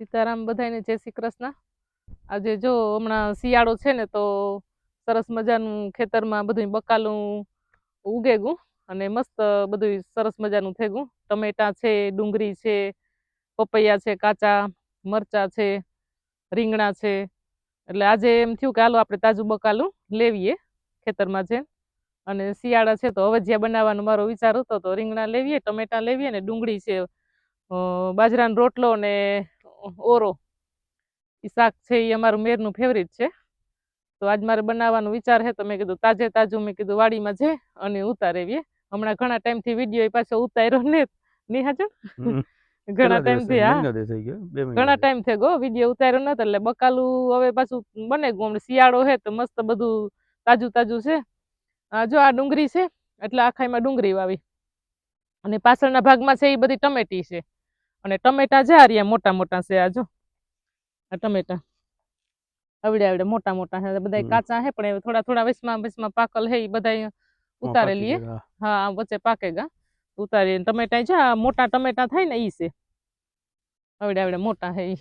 સીતારામ બધાને જય શ્રી કૃષ્ણ. આજે જો હમણાં શિયાળો છે ને તો સરસ મજાનું ખેતરમાં બધું બકાલું ઉગેગું અને મસ્ત બધું સરસ મજાનું થઈ ગયું ટમેટા છે, ડુંગળી છે, પપૈયા છે, કાચા મરચા છે, રીંગણા છે. એટલે આજે એમ થયું કે હાલો આપણે તાજું બકાલું લેવીએ ખેતરમાં છે અને શિયાળા છે તો અવજિયા બનાવવાનો મારો વિચાર હતો તો રીંગણા લેવીએ, ટમેટા લેવીએ ને ડુંગળી છે. બાજરાનો રોટલો ને ઓરો. એ શાક છે એ અમારું મેરનું ફેવરિટ છે. તો આજ મારે બનાવવાનો વિચાર છે તો મેં કીધું તાજે તાજું મેં કીધું વાડીમાં છે અને ઉતારેવીએ. હમણાં ઘણા ટાઈમથી વીડિયો પાછો ઉતાર્યો ને નહીં હાજર ઘણા ટાઈમથી હા. ઘણા ટાઈમ થઈ ગયો વીડિયો ઉતાર્યો નતો એટલે બકાલું હવે પાછું બને ગયું. હમણાં શિયાળો છે તો મસ્ત બધું તાજું તાજું છે. આ જો આ ડુંગળી છે એટલે આખાઈમાં ડુંગળી વાવી. અને પાછળના ભાગમાં છે એ બધી ટમેટી છે. અને ટમેટા આ રહ્યા મોટા મોટા છે આ જો. આ ટમેટા. આવડે આવડે મોટા મોટા છે. બધા કાચા છે પણ એ થોડા થોડા વચમાં વચમાં પાકલ છે એ બધા હા, ઉતારે પાકી લઈએ હા વચ્ચે પાકેગા ઉતારી ટમેટા છે મોટા ટમેટા થાય ને ઈ છે. આવડે આવડે મોટા છે ઈ.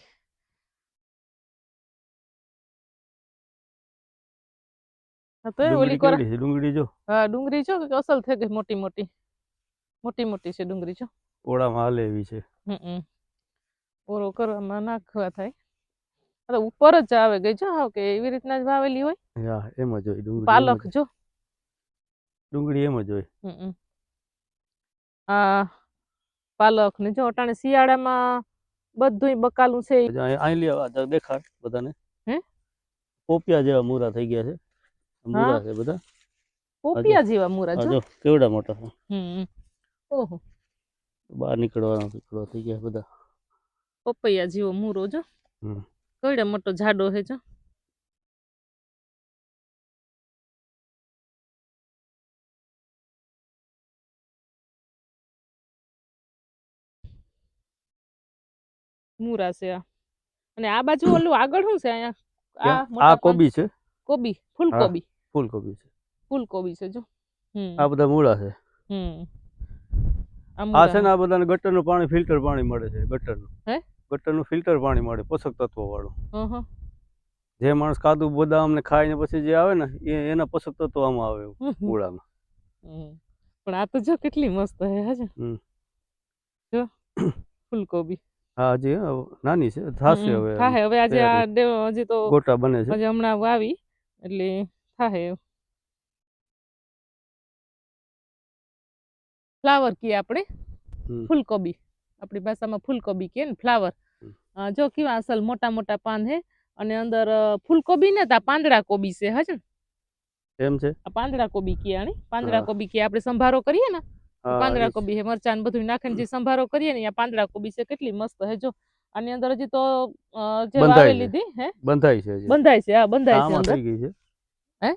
તો ઓલી કોરા ડુંગળી જો. હા ડુંગળી જો અસલ થઈ ગઈ મોટી મોટી. મોટી મોટી છે ડુંગળી છો ઓળામાં હાલે એવી છે. ઓરો કરવામાં નાખવા થાય. અરે ઉપર જ આવે ગઈ જો હાવ કે એવી રીતના જ વાવેલી હોય. હા એમ જ હોય ડુંગળી પાલક જો. ડુંગળી એમ જ હોય. આ પાલક ને જો અટાણે શિયાળામાં બધુંય બકાલું છે. અહીં- અહીં લે દેખાડ બધાને. હે? પોપિયા જેવા મૂરા થઈ ગયા છે. મૂરા છે બધા. પોપિયા જેવા મૂરા જો. કેવડા મોટા હમ. ઓહો. બહાર નીકળવાનો નીકળવા થઈ ગયા બધા. પપૈયા જેવો મૂરો જો. કઈડે મોટો જાડો છે જો. મૂરા છે આ. અને આ બાજુ ઓલું આગળ શું છે અહીંયા? આ કોબી છે કોબી ફૂલ કોબી છે? કોબી ફૂલકોબી. ફૂલકોબી છે. ફૂલકોબી છે જો. આ બધા મૂળા છે. હમ. આ આ છે ને આ બધાને ગટરનું પાણી ફિલ્ટર પાણી મળે છે ગટરનું હે? ગટરનું ફિલ્ટર પાણી મળે પોષક તત્વો વાળું. જે માણસ કાદુ બદામ ને ખાઈને પછી જે આવે ને એ એના પોષક તત્વો આમાં આવે મૂળામાં પણ આ તો જો કેટલી મસ્ત હે હાજે. જો ફૂલકોબી હા હજી નાની છે થાશે હવે. થાહે હવે આજે આ. હજી તો ગોટા બને છે હજી હમણાં વાવી એટલે થાહે ફ્લાવર કીએ આપણે. ફૂલકોબી. આપણી ભાષામાં ફૂલકોબી કીએ ને ફ્લાવર. જો કેવા અસલ મોટા મોટા પાન હે અને અંદર ફૂલકોબી ને તા પાંદડા કોબી છે હજ ને? એમ છે? આ પાંદડા કોબી કીએ આની પાંદડા કોબી કીએ આપણે સંભારો કરીએ ને પાંદડા કોબી હે મરચાં બધું નાખીને જે સંભારો કરીએ ને આ પાંદડા કોબી છે કેટલી મસ્ત હે જો. આની અંદર હજી તો જે બંધાય વાવી છે. લીધી હે? બંધાય છે બંધાઈ છે હા બંધાય છે આમાં અંદર થઈ ગઈ છે હે? એ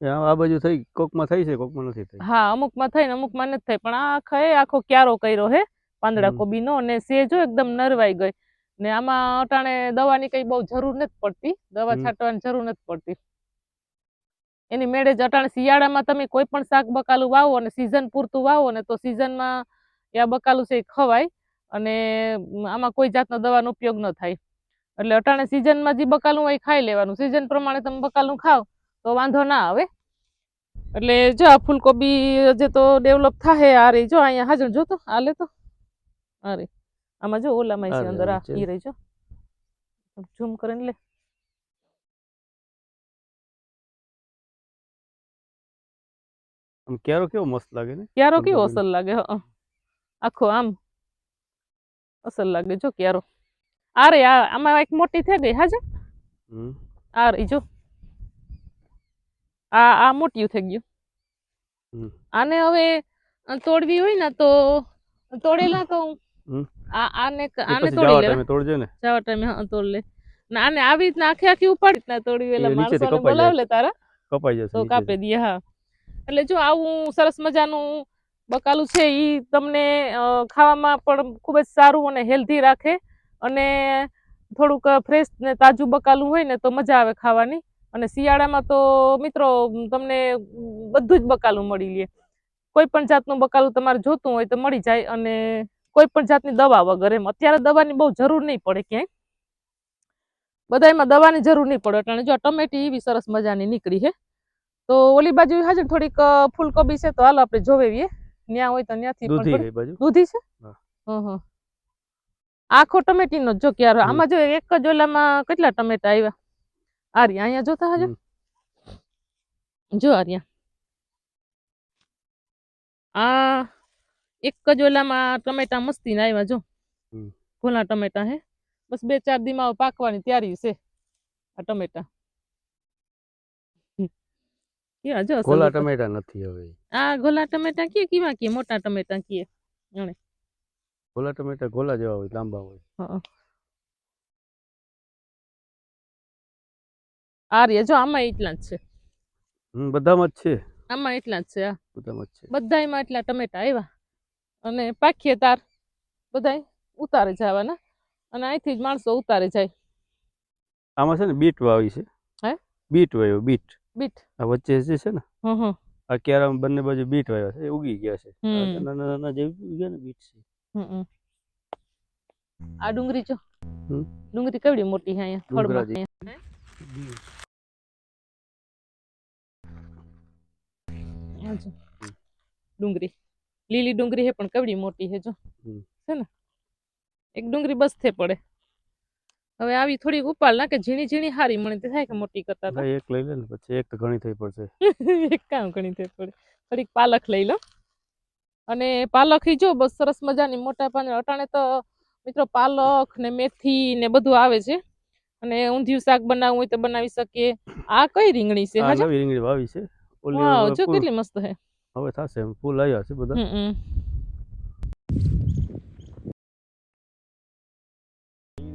આ બાજુ થઈ કોકમાં થઈ છે કોકમાં નથી થઈ. હા અમુકમાં થઈ ને અમુકમાં નથી થઈ પણ આ આખા એ આખો ક્યારો કર્યો હે પાંદડા. કોબીનો ને સેજો એકદમ નરવાઈ ગઈ. ને આમાં અટાણે દવાની કઈ બહુ જરૂર નથી પડતી દવા છાંટવાની જરૂર નથી પડતી. એની મેળે જ અટાણે શિયાળામાં તમે કોઈ પણ શાક બકાલું વાવો અને સિઝન પૂરતું વાવો ને તો સિઝનમાં આ બકાલું છે એ ખવાય અને આમાં કોઈ જાતનો દવાનો ઉપયોગ ન થાય. એટલે અટાણે સિઝનમાં જે બકાલું હોય ખાઈ લેવાનું. સિઝન પ્રમાણે તમે બકાલું ખાવ તો વાંધો ના આવે. એટલે જો આ ફૂલકોબી જે તો ડેવલપ થાય આ રહી જો અહીંયા હાજર જો તો આ લે તો. આ રે આમાં જો ઓલામાં છે આ રે, અંદર આ આ છે. ઈ રહી જો. ઝૂમ કરીને લે. આમ ક્યારો કેવો મસ્ત લાગે ને? ક્યારો કેવો ફૂલકોબીનો. અસલ લાગે હં. આખો આમ અસલ લાગે જો ક્યારો. આ રે આ આમાં એક મોટી થઈ ગઈ હાજર? હમ. આ રહી જો. આ આ મોટિયું થઈ ગયું. આને હવે તોડવી હોય ને તો તોડેલા આ આને આને તોડી લે. તોડજે ને. જવા ટાઈમે તોડ લે. ને આને આવી રીતના આખી આખી ઉપાડી રીતના તોડી વેલા માણસોને બોલાવ લે તારા. કપાઈ જશે તો. કાપી દઈએ હા. એટલે જો આવું સરસ મજાનું બકાલું છે ઈ તમને ખાવામાં પણ ખૂબ જ સારું અને હેલ્ધી રાખે. અને થોડુંક ફ્રેશ ને તાજું બકાલું હોય ને તો મજા આવે ખાવાની. અને શિયાળામાં તો મિત્રો તમને બધું જ બકાલું મળી લે. કોઈ પણ જાતનું બકાલું તમારે જોતું હોય તો મળી જાય અને કોઈ પણ જાતની દવા વગર એમ. અત્યારે દવાની બહુ જરૂર નહીં પડે ક્યાંય. બધાયમાં દવાની જરૂર નહીં પડે એટલે જો આ ટમેટી એવી સરસ મજાની નીકળી છે તો ઓલી બાજુ હાજર થોડીક ફૂલકોબી છે તો હાલ આપણે જોવેવીએ ન્યા હોય તો ન્યાથી દૂધી છે? હા. હં હં. આખો ટમેટીનો નો જો ક્યારે આમાં જો એક જ ઓલામાં કેટલા ટમેટા આવ્યા આર્યા અહીંયા જોતા હજો. જો આર્યા. આ એક જ ઓલામાં ટમેટા મસ્તી ના આવ્યા જો. ભોલા ટમેટા હે. બસ બે ચાર દીમાં પાકવાની તૈયારી છે આ ટમેટા. અસલ ટમેટા નથી હવે. આ ગોલા ટમેટા કે કેવા કે મોટા ટમેટા કે? કોલા ટમેટા ગોલા જેવા હોય લાંબા હોય. આ રે જો આમાં એટલા જ છે. હમ બધામાં જ છે. આમાં એટલા જ છે બધામાં જ છે. બધાયમાં એટલા ટમેટા આવ્યા. અને પાકીએ તાર બધાય ઉતારે જવાના. અને અહીંથી જ માણસો ઉતારે જાય. આમાં છે ને બીટ વાવી છે. હે? બીટ વાવ્યો બીટ. બીટ. આ વચ્ચે જે છે ને હં હં આ ક્યારે બંને બાજુ બીટ વાવ્યા છે એ ઉગી ગયા છે. નાના નાના જે ઉગ્યા ને બીટ છે. હં હં. આ ડુંગળી જો. હમ. ડુંગળી કેવડી મોટી છે અહીંયા થડમાં ડુંગરાજી. જો. ડુંગળી. લીલી ડુંગળી હે પણ કેવડી મોટી હે જો. છે ને? એક ડુંગળી બસ થે પડે. હવે આવી થોડીક ના નાખે ઝીણી ઝીણી હારી મને તે થાય કે મોટી કરતા તો? એક લઈ લે ને પછી એક તો ઘણી થઈ પડશે. એક કામ ઘણી થઈ પડે. થોડીક પાલક લઈ લો. અને પાલક ઈ જો બસ સરસ મજાની મોટા પાન અટાણે તો મિત્રો પાલક ને મેથી ને બધું આવે છે. અને ઊંધિયું શાક બનાવવું હોય તો બનાવી શકીએ. આ કઈ રીંગણી છે? હા રીંગણી વાવી છે. વાવ જો કેટલી મસ્ત છે હવે થશે એમ ફૂલ આવ્યા છે બધા. હમ.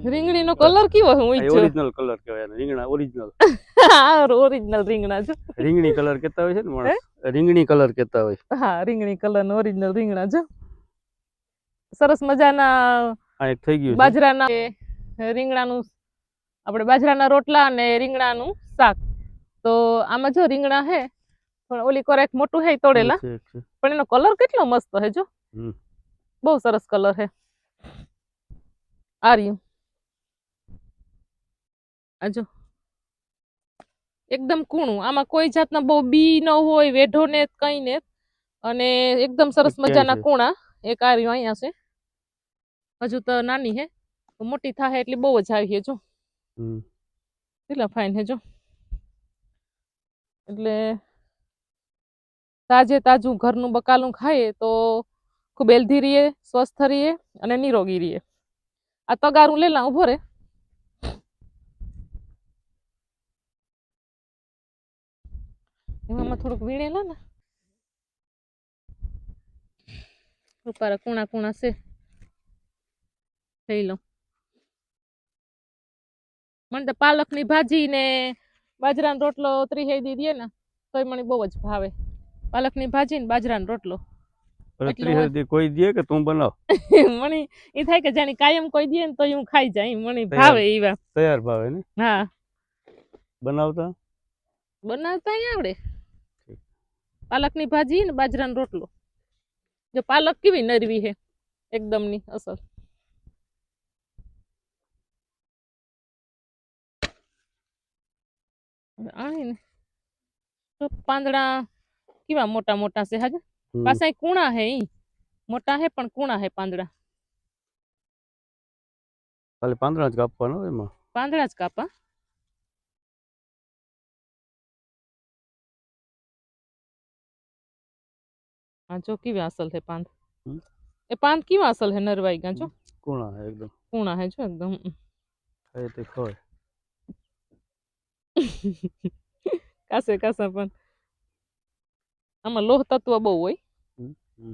રીંગણીનો કલર કેવો હું ઈચ્છું? ઓરિજિનલ કલર કહેવાય એને રીંગણા ઓરિજિનલ હા ઓરિજિનલ રીંગણા છે રીંગણી કલર કહેતા હોય છે ને માણસ રીંગણી કલર કહેતા હોય. હા રીંગણી કલર નો ઓરિજિનલ રીંગણા છે સરસ મજાના આ એક થઈ ગયું બાજરાના રીંગણાનું આપણે બાજરાના રોટલા અને રીંગણાનું શાક. તો આમાં જો રીંગણા હે પણ ઓલી કરે મોટું હે તોડેલા. પણ એનો કલર કેટલો મસ્ત હે જો. બહુ સરસ કલર હે. આ રહ્યું આ જો. એકદમ કૂણું. આમાં કોઈ જાતના બહુ બી ન હોય વેઢો ને કઈ ને. અને એકદમ સરસ મજાના. કૂણા. એક આ રહ્યું અહીંયા છે. હજુ તો નાની હે. તો મોટી થાય એટલે બહુ જ આવી જો. કેટલા ફાઇન હે જો. એટલે તાજે તાજું ઘરનું બકાલું ખાઈએ તો ખૂબ હેલ્ધી રહીએ, સ્વસ્થ રહીએ અને નિરોગી રહીએ. આ તગારું લેલા ઊભો રે. એમાં થોડુંક વીણેલા ને? ઉપારા કુણા કુણા છે. થઈ લો મને તો પાલકની ભાજી ને બાજરાનો રોટલો ત્રિહેદી દે ને, તોય મને બહુ જ ભાવે. પાલકની ભાજી ને બાજરાનો રોટલો. અરે એટલું ત્રિહદી કોઈ દે કે તું બનાવ? મને એ થાય કે જાણે કાયમ કોઈ દે ને તો હું ખાઈ જાય મને તૈયાર. ભાવે એવા તૈયાર ભાવે ને? હા. બનાવતા? બનાવતા આવડે. પાલકની ભાજી ને બાજરાનો રોટલો. જો પાલક કેવી નરવી છે એકદમની અસર આની ને તો પાંદડા કેવા મોટા મોટા છે હાજર હમ. પાછા કુણા હે ઈ. મોટા હે પણ કુણા હે પાંદડા. ખાલી પાંદડા જ કાપવાનો હોય એમાં? પાંદડા જ કાપા. આ જો કેવા અસલ હે પાંદ. હમ. એ પાંદ કેવા અસલ હે નરવાઈ ગા જો કુણા હે એકદમ. કુણા હે જો એકદમ. હમ. ખાય તે ખવાય. કાસે કાસા પણ. આમાં લોહ તત્વ બહુ હોય.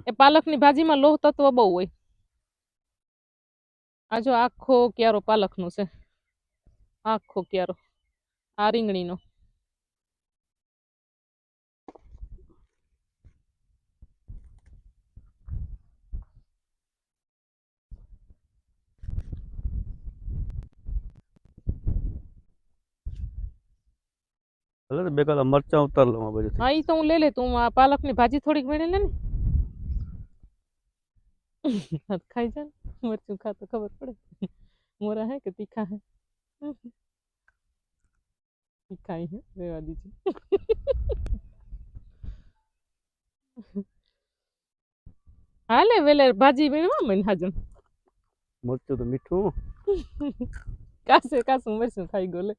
એ પાલકની ભાજીમાં લોહ તત્વ બહુ હોય. આ જો આખો ક્યારો પાલકનો છે. આખો ક્યારો. આ રીંગણીનો. ભલે તો બે કલાક મરચાં ઉતાર લઉં આ બાજુથી. હા ઈ તો હું લઈ લે તું આ પાલકની ભાજી થોડીક વેણી લે ને. હા તો ખાઈ જા ને. મરચું ખા તો ખબર પડે. મોરા હે કે તીખા હે? ખાઈ હે રેવા દીધી હાલે વેલે ભાજી મેળવા મને હાજમ. મરચું તો મીઠું. કાસે કાસું મરસું ખાઈ ગયો લે.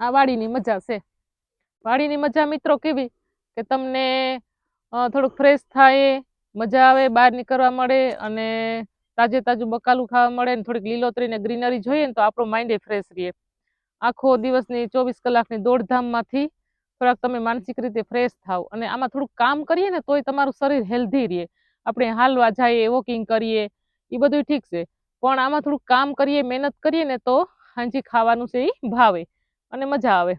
આ વાડીની મજા છે. વાડીની મજા મિત્રો કેવી? કે તમને થોડુંક ફ્રેશ થાય, મજા આવે, બહાર નીકળવા મળે અને તાજે તાજું બકાલું ખાવા મળે ને થોડીક લીલોતરી ને ગ્રીનરી જોઈએ ને તો આપણું માઇન્ડ ફ્રેશ રહે. આખો દિવસની ચોવીસ કલાકની દોડધામમાંથી થોડાક તમે માનસિક રીતે ફ્રેશ થાવ અને આમાં થોડુંક કામ કરીએ ને તોય તમારું શરીર હેલ્ધી રહે. આપણે હાલવા જઈએ વોકિંગ કરીએ એ બધું ઠીક છે. પણ આમાં થોડુંક કામ કરીએ મહેનત કરીએ ને તો હાંજી ખાવાનું છે એ ભાવે અને મજા આવે.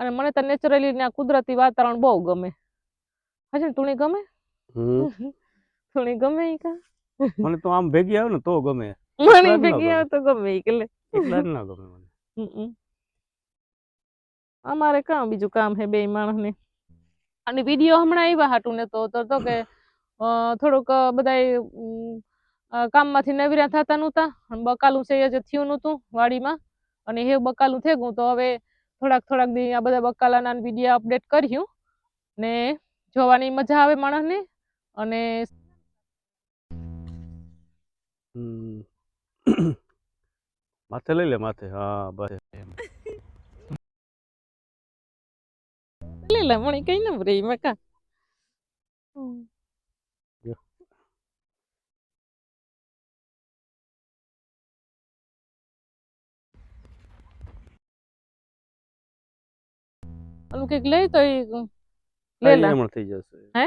અને મને તો નેચરલી ને કુદરતી વાતાવરણ બહુ ગમે. હજી તુણી ગમે? તુણી ગમે એ કા મને તો આમ ભેગી આવે ને તો ગમે. મને ભેગી. આવે તો ગમે એટલે. કે લે એકલા જ ના ગમે મને. હમ. અમારે કામ બીજું કામ હે બે માણસને. અને વીડિયો હમણાં આવ્યા હાટું ને તો તો કે થોડુંક ઉમ, કામમાંથી નવીરા થતા નહોતા. અને બકાલું છે એ જે થયું નહોતું વાડીમાં. અને એ બકાલું થઈ ગયું તો હવે થોડાક થોડાક દી આ બધા બકાલાના વીડિયો અપડેટ કર્યું. ને જોવાની મજા આવે માણસને. અને માથે લઈ લે માથે. હા બસ. લઈ લે મણી કઈ ન રે મેં ઓલું કંઈક લઈ તો મોટે લે લે હમણાં થઈ જશે. હે?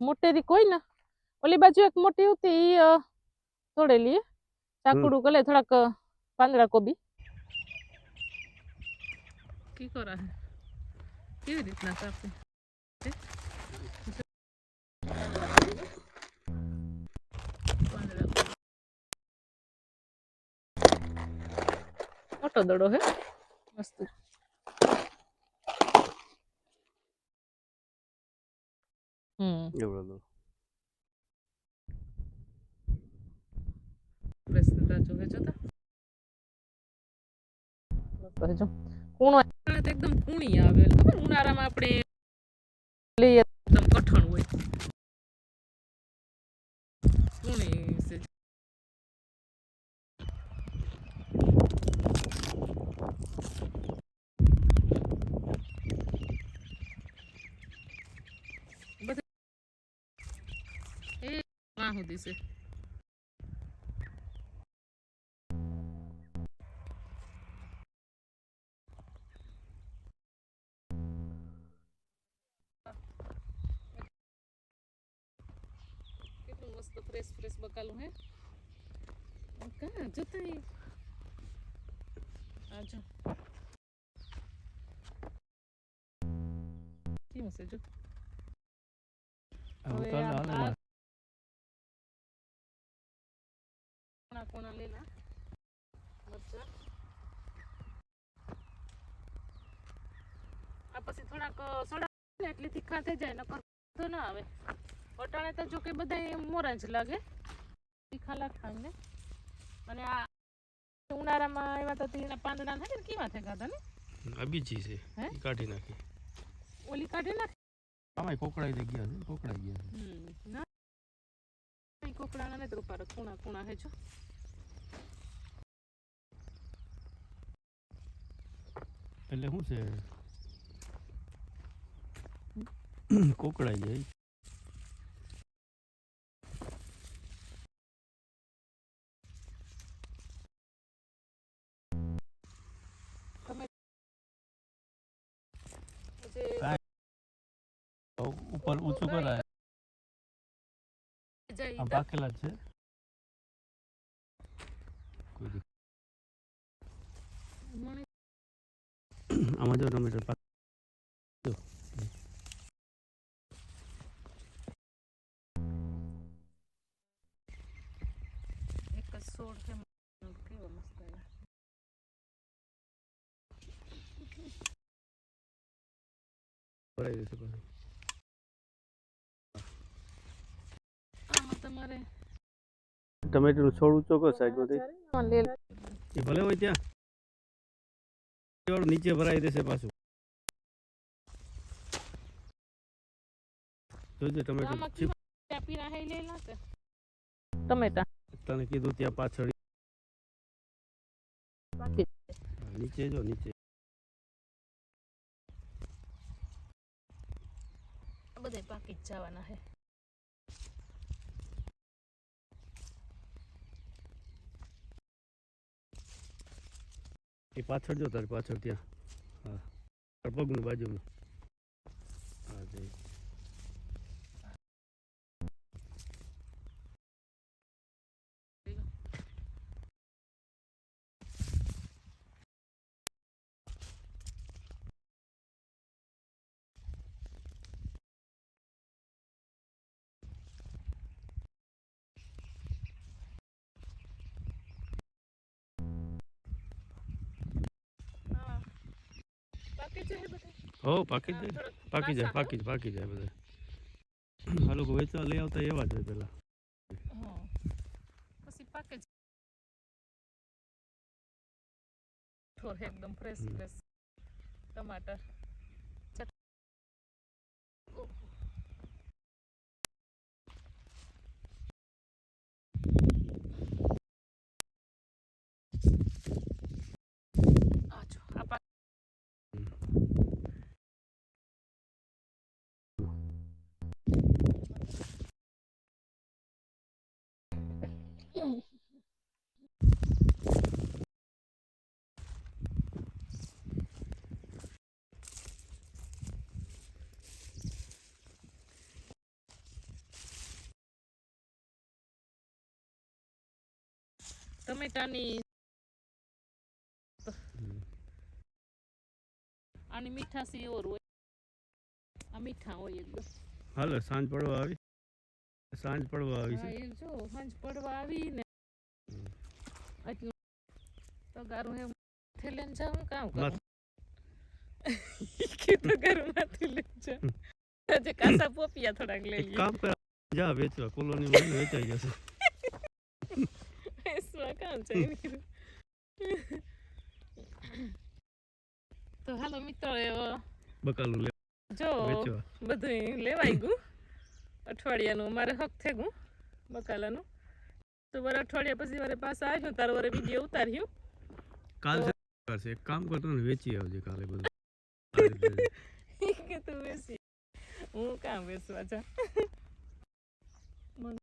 મોટેરી કોઈ ના. ઓલી બાજુ એક મોટી હતી ઈ તોડેલી ચાકડું ચાકુડું કલે થોડાક પાંદડા કોબી. કી કરા કેવી રીતના કાપે? મોટો દડો હે મસ્ત હમ એવડો દો. પ્રશ્ન જો જોતા જો કૂણો એકદમ કૂણી આવે ખબર ઉનાળામાં આપણે લઈએ એકદમ કઠણ હોય કૂણી છે બધું એ વાં સુધી છે કેટલું મસ્ત ફ્રેશ ફ્રેશ બકાલું હે કા જોતા ઈ. આ જો કેવું છે જો આવું હવે ચાલે, આ- હાલે આ માથે. કોણા કોણા લેલા મરચાં. આ પછી થોડાક સડા એટલે તીખા થઈ જાય નકર ના આવે. વટાણે તો જો કે બધા મોરા જ લાગે. તીખા લાગતા ને. અને આ ઉનાળામાં એવા તો તેના પાંદડા થાય ને કેવા થાય ગાતા ને આ બીજી છે. કાઢી નાખી. ઓલી કાઢી નાખી? આમાંય કોકડાઈ ગયા છે કોકડાઈ ગયા છે. ના. કોકડાના કુણા કુણા હે જો. એટલે શું છે? કોકડાઈ જાય. ઉપર ઊંચું કરાય. આ પાકેલા છે. આમાં જો ટમેટર પાક એક જ છોડ છે કેવો મસ્ત આવ્યો ભરાઈ દેશે પાછું આમાં તમારે ટમેટાનું છોડ ઊંચો કર સાઈડમાંથી. એ ભલે હોય ત્યાં. નીચે ભરાઈ દેશે પાછું. જોજો ટમેટું ટમેટા તને કીધું ત્યાં પાછળ. નીચે જો નીચે. બધે પાકી જ જવાના હે. એ પાછળ જો તારી પાછળ ત્યાં. હા. પગનું બાજુનું હા જઈ હા પાકી જ હે પાકી જાય. પાકી જાય પાકી જ પાકી જાય બધા. આ લોકો વેચવા લઈ આવતા એવા જ હોય પેલા. પછી પાકે એકદમ ફ્રેશ ફ્રેશ ટમાટર. ટમેટાની આની મીઠાસી ઓર હોય. આ મીઠા હોય એકદમ હાલો સાંજ પડવા આવી. સાંજ પડવા આવી છે. જો સાંજ પડવા આવી ને હમ. તો ગારું હે થેલે ને જાઉં કામ. કરું. કે ગારું માંથી લઈ જાઉં. આજે કાસા પોપિયા થોડાક લઈ કામ કર. જા વેચવા. કોલોનીમાં વેચાઈ જશે. કામ. તો હાલો મિત્રો બકાલું લે જો બધું લેવાઈ ગયું અઠવાડિયાનું અમારે હક થઈ ગયું બકાલાનું તો મારે અઠવાડિયા પછી મારે પાસે આવ્યો તારો વરે વીડિયો ઉતાર્યું કાલ કરશે એક કામ કરતો ને વેચી આવજે કાલે બધું કે તું બેસી હું કામ બેસવા જા